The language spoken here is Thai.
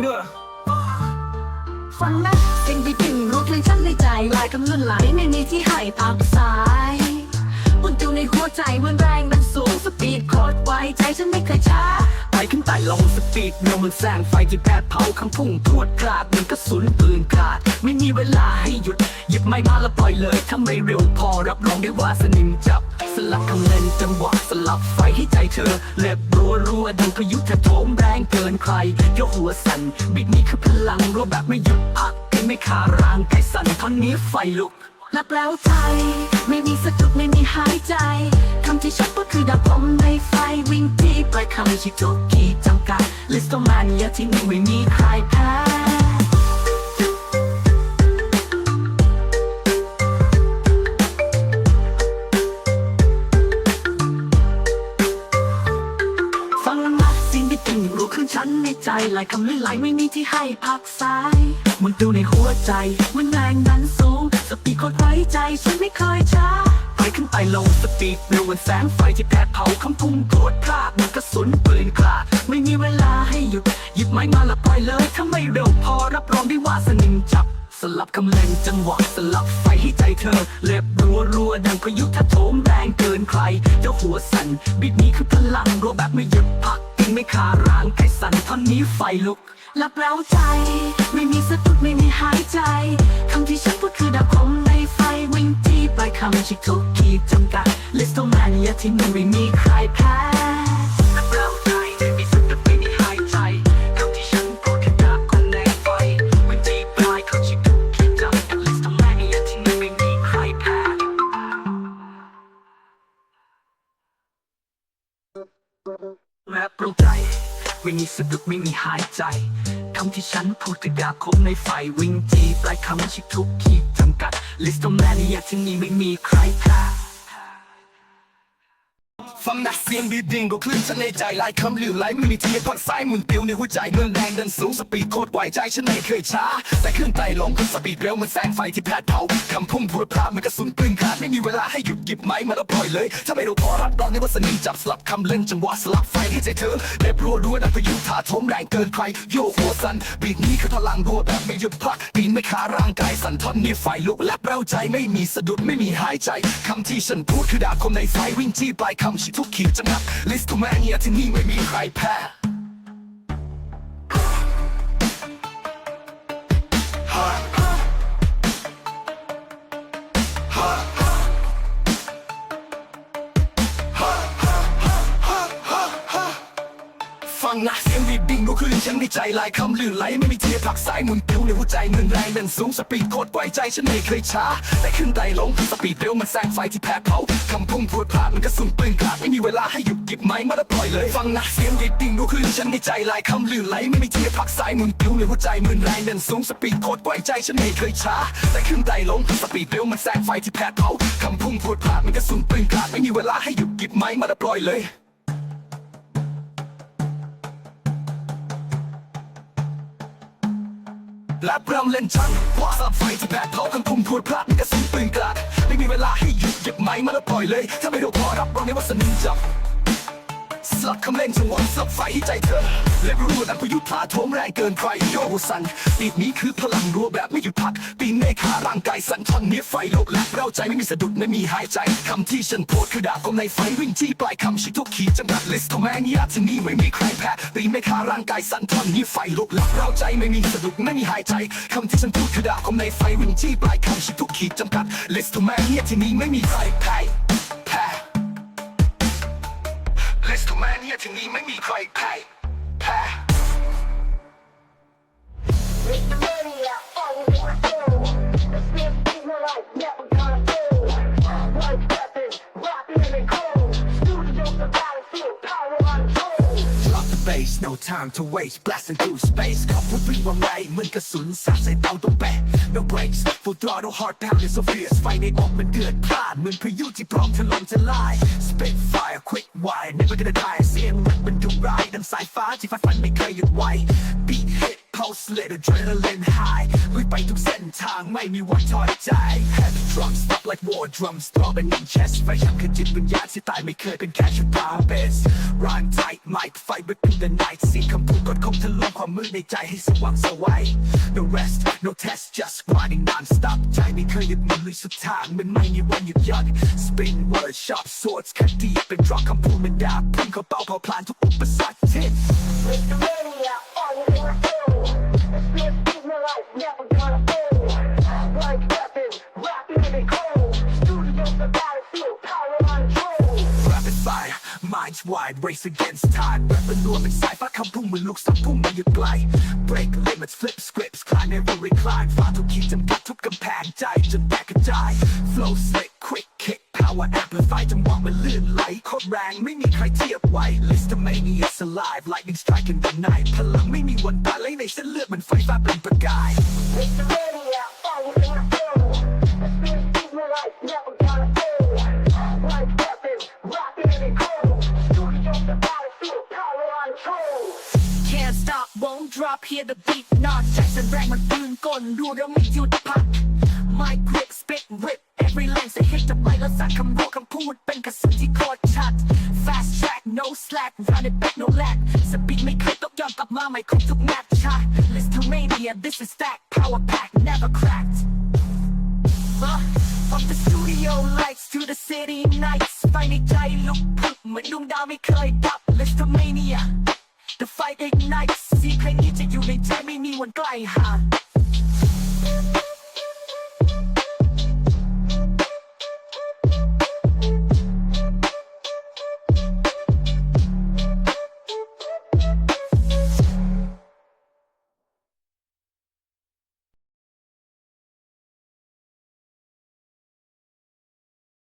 เนอะฟังนะสิ่งที่ถึงรู้เลยฉันในใจลายกำลังไหลไม่มีที่ให้พักสายปุ่นอยู่ในหัวใจมันแรงมันสูงสปีดโคตรไวใจฉันไม่เคยช้า ลงสปีดเร็วมันแซงไฟที่แผดเผาคำพุ่งพรวดกราดเหมันกระสุนปืนกราด ไม่มีเวลาให้หยุด หยิบไม้มาแล้วปล่อยเลยถ้าไม่เร็วพอรับรองได้ว่าสนิมจับ สลับคำเล่นจังหวะสลับไฟให้ใจเธอเล็บรัวรัวดังพายุถาโถมแรงเกินใครยกหัวสั่นบิดนี้คือพลังรัวแบบไม่หยุดพักให้ไม่ขารางไก่สั่นท่อนนี้ไฟลุกรับแล้วใจ ไม่มีสะดุดไม่มีหายใจ ที่ชัดก็คือดับผมในไฟวิ่งที่ปลายคำชิทุกขีดจำกัดลิสต์แมนเยาที่นี่ไม่มีใครแพ้ฟังแล้วนะสิ่งที่ติ่งรู้ขึ้นฉันในใจหลคำลื่นไหลไม่มีที่ให้พักซ้ายมันดูในหัวใจมันแรงดันสูงสปีดโคตรไว้ใจฉันไม่เคยช้า ไปขึ้นไปลงสปีดเร็วเหมือนแสงไฟที่แผดเผาคำพุ่งโกรธพลาดเหมือนกระสุนปืนกลาดไม่มีเวลาให้หยุด หยิบไม้มาละปล่อยเลยถ้าไม่เร็วพอรับรองได้ว่าสนิมจับ สลับกำลังจังหวะสลับไฟให้ใจเธอ เล็บรัวรัวดังพายุถาโถมแรงเกินใครเจ้าหัวสั่นบิดนี้คือพลังรัวแบบไม่หยุดพัก กินไม่ขาดรางไก่สั่นท่อนนี้ไฟลุกรับแล้วใจ ไม่มีสะดุดไม่มีหายใจคำที่ฉันพูดคือดับผมในไฟวิ่งที่ปลายคำชิทุกขีดจำกัดลิสต์แมนยาที่มันไม่มีใครแพ้นับเริ่มใจไม่มีสะดุดไม่มีหายใจคำที่ฉันพูดคือดาบคนในไฟวันที่ปลายเขาชิดทุกขีดจำกัดลิสต์ของแม่เนี่ยที่นี่ไม่มีใครแพ้ แม้ปลุกใจไม่มีสะดุดไม่มีหายใจคำที่ฉันพูดคือดาคมในไฟวิ่งจีปลายคำชิดทุกขีดจำกัด ลิสต์ของแม่นี่ยที่นี่ไม่มีใครแพ้ฟังนะเสียงบีดิ้งก็คลื่นฉันในใจลายคำลือไหลไม่มีที่ให้พักสายมุนเปลียวในหัวใจเงินแรงดันสูงสปีดโคตรไวใจฉันไม่เคยช้า แต่ขึ้นไต่ลงขึ้นสปีดเร็วเหมันแสงไฟที่แผดเผาคำพุ่งพรวดพราดเหมันกระสุนปืนขาดไม่มีเวลาให้หยุด ยิบไม้มาแล้วปล่อยเลยถ้าไม่รู้พอรับรองได้ว่าสนิมจับสลับคำเล่นจังหวะสลับไฟให้ใจเธอเล็บรัวรัวดังพยุถาโถมแรงเกินใครโยกหัวสั่นบีดนี้คือพลังรัวแบบไม่หยุดพักปีนไม่ขาร่างกายสั่นท่อนนี้ไฟลุกและเร้าใจไม่มีสะดุดไม่มีหายใจคำที่ฉันพูดคือดาบคมในไฟวิ่งจี้ปลายคำชิทุกขีดจังหักลิสต์แมนเนียที่นี่ไม่มีใครแพ้ ฉันในใจลายคำลื่นไหลไม่มีเทียผักสายหมุนปิ้วในหัวใจเงินแรงเดันสูงสปีดโคตรไวใจฉันไม่เคยช้าแต่ขึ้นไต่ลงสปีดเร็วมันแซงไฟที่แผดเผาคำพุ่งพวดพลาดมันกระสุนปืนกราดไม่มีเวลาให้หยุดหยิบไม้มาแล้วปล่อยเลยฟังนะเสียงบีบดิ้งก็คลื่นฉันในใจลายคำลื่นไหลไม่มีเทียผักสายหมุนปิ้วในหัวใจเงินแรงเดันสูงสปีดโคตรไวใจฉันไม่เคยช้าแต่ขึ้นไต่ลงสปีดเร็วมันแซงไฟที่แผดเผาคำพุ่งพวดพลาดมันกระสุนปืนกราดไม่มีเวลาให้หยุดหยิบไม้มาแล้วปล่อยเลย และเริ่มเล่นชังวาสับไฟที่แผดเผาคำพุ่มทวดพลาดกระสุนปืนกราดไม่มีเวลาให้หยุดหยิบไม้มาแล้วปล่อยเลย ถ้าไม่รู้พอรับรองได้ว่าสนิทจับ สลับคำเล่นจงหวะสลับไฟให้ใจเธอเล็บรัวดันพายุพลาโถมแรงเกินใครโยกสันปีกนี้คือพลังรัวแบบไม่หยุดพัก ปีนเมฆขาร่างกายสั่นท่อนนี้ไฟลุกและเราใจไม่มีสะดุดไม่มีหายใจคำที่ฉันพูดคือดาบคมในไฟวิ่งที่ปลายคำชิดทุกขีดจำกัดลิสต์ของแม่งยาที่นี่ไม่มีใครแพ้ปีนเมฆขาร่างกายสั่นท่อนนี้ไฟลุกและเราใจไม่มีสะดุดไม่มีหายใจคำที่ฉันพูดคือดาบคมในไฟวิ่งที่ปลายคำชิดทุกขีดจำกัดลิสต์ของแม่งยาที่นี่ไม่มีใครแพ้ ยที่นี่ไม่มีใครแพ้แพ้ no time to waste blasting through space ขับรถวิ่งว่าไงเหมือนกระสุนสาดใส่เตาตรงแปะ no breaks full throttle heart pounding so fierce ไฟในอกมันเดือดพล่านเหมือนพายุที่พร้อมถล่มทลาย spit fire quick wire never gonna die เสียงมันมันดุร้ายดังสายฟ้าที่ฟัดฟันไม่เคยหยุดไหว beat hit pulse let adrenaline high ลุยไปทุกเส้นทางไม่มีวันถอยใจ Heavy drums stop like war drums throbbing in chest ไฟยังคือจิตวิญญาณที่ตายไม่เคยเป็นแค่ชุด puppets Rhyme tight mic fight with the night ในใจให้สว่างสวัย No rest no test just grinding non stop ใจไม่เคยหยุดมันลุยสุดทางมันไม่มีวันหยุดหย่อน Spin word sharp swords คดีเป็น drop คำพูดมันดาบพุ่งเข้าเป้าเผาพลานทุกอุปสรรค นลูกสับพุ่งมาอยู่ไกล break limits flip scripts climb every recline ฝ่าทุกขีดจำกัดทุกกำแพงใจจนแตกกระจาย flow slick quick kick power amplify จังหวะมันลื่นไหลโคตรแรงไม่มีใครเทียบไหว Listomania's alive lightning strike in the night พลังไม่มีวันตายเลยในเส้นเลือดมันไฟฟ้าเป็นประกาย hear the beat นอกจากฉันแรงมันปืนก้นดูแล้วไม่หยุดพัก My grip spit rip every lane จะ hit จับไมค์แล้วสักคำพูดคำพูดเป็นกระสุนที่โคตรชัด Fast track no slack run it back no lag สปีดไม่เคยตกย้อนกลับมาไม่ครบทุกแมตช์ชา Listomania this is stack power pack never cracked Uh, From the studio lights to the city nights ไฟในใจลุกพรึบเหมือนดวงดาวไม่เคยดับ Listomania The fight ignites ไม่ใจไม่มีวันใกล้ห่าง